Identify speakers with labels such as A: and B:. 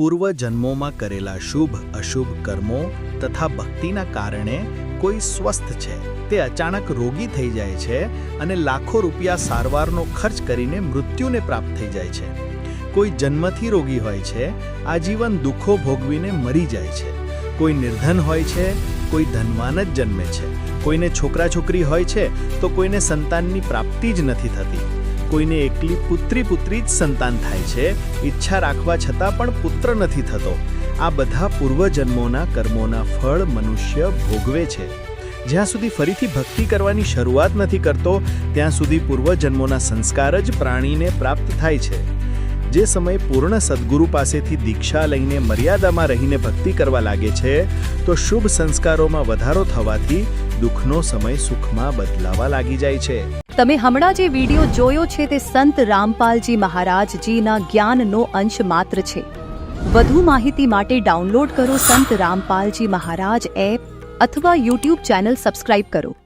A: પૂર્વ જન્મોમાં કરેલા શુભ, અશુભ કર્મો તથા ભક્તિના કારણે કોઈ સ્વસ્થ છે. તે અચાનક રોગી થઈ જાય છે અને લાખો રૂપિયા સારવારનો ખર્ચ કરીને મૃત્યુને પ્રાપ્ત થઈ જાય છે. કોઈ જન્મથી રોગી હોય છે, આજીવન દુઃખો ભોગવીને મરી જાય છે. કોઈ નિર્ધન હોય છે, કોઈ ધનવાન જ જન્મે છે. કોઈને છોકરા છોકરી હોય છે, તો કોઈને સંતાનની પ્રાપ્તિ જ નથી થતી. કોઈને એકલી પુત્રી પુત્રી જ સંતાન થાય છે, ઈચ્છા રાખવા છતાં પણ પુત્ર નથી થતો. આ બધા પૂર્વજન્મોના કર્મોના ફળ મનુષ્ય ભોગવે છે. જ્યાં સુધી ફરીથી ભક્તિ કરવાની શરૂઆત નથી કરતો, ત્યાં સુધી પૂર્વજન્મોના સંસ્કાર જ પ્રાણીને પ્રાપ્ત થાય છે. જે સમય પૂર્ણ સદગુરુ પાસેથી દીક્ષા લઈને મર્યાદામાં રહીને ભક્તિ કરવા લાગે છે, તો શુભ સંસ્કારોમાં વધારો થવાથી દુઃખનો સમય સુખમાં બદલાવા લાગી જાય છે.
B: તમે હમણાં જે વીડિયો જોયો છે તે સંત રામપાલજી મહારાજજીના જ્ઞાનનો અંશ માત્ર છે. વધુ માહિતી માટે ડાઉનલોડ કરો સંત રામપાલજી મહારાજ એપ અથવા યુટ્યુબ ચેનલ સબસ્ક્રાઇબ કરો.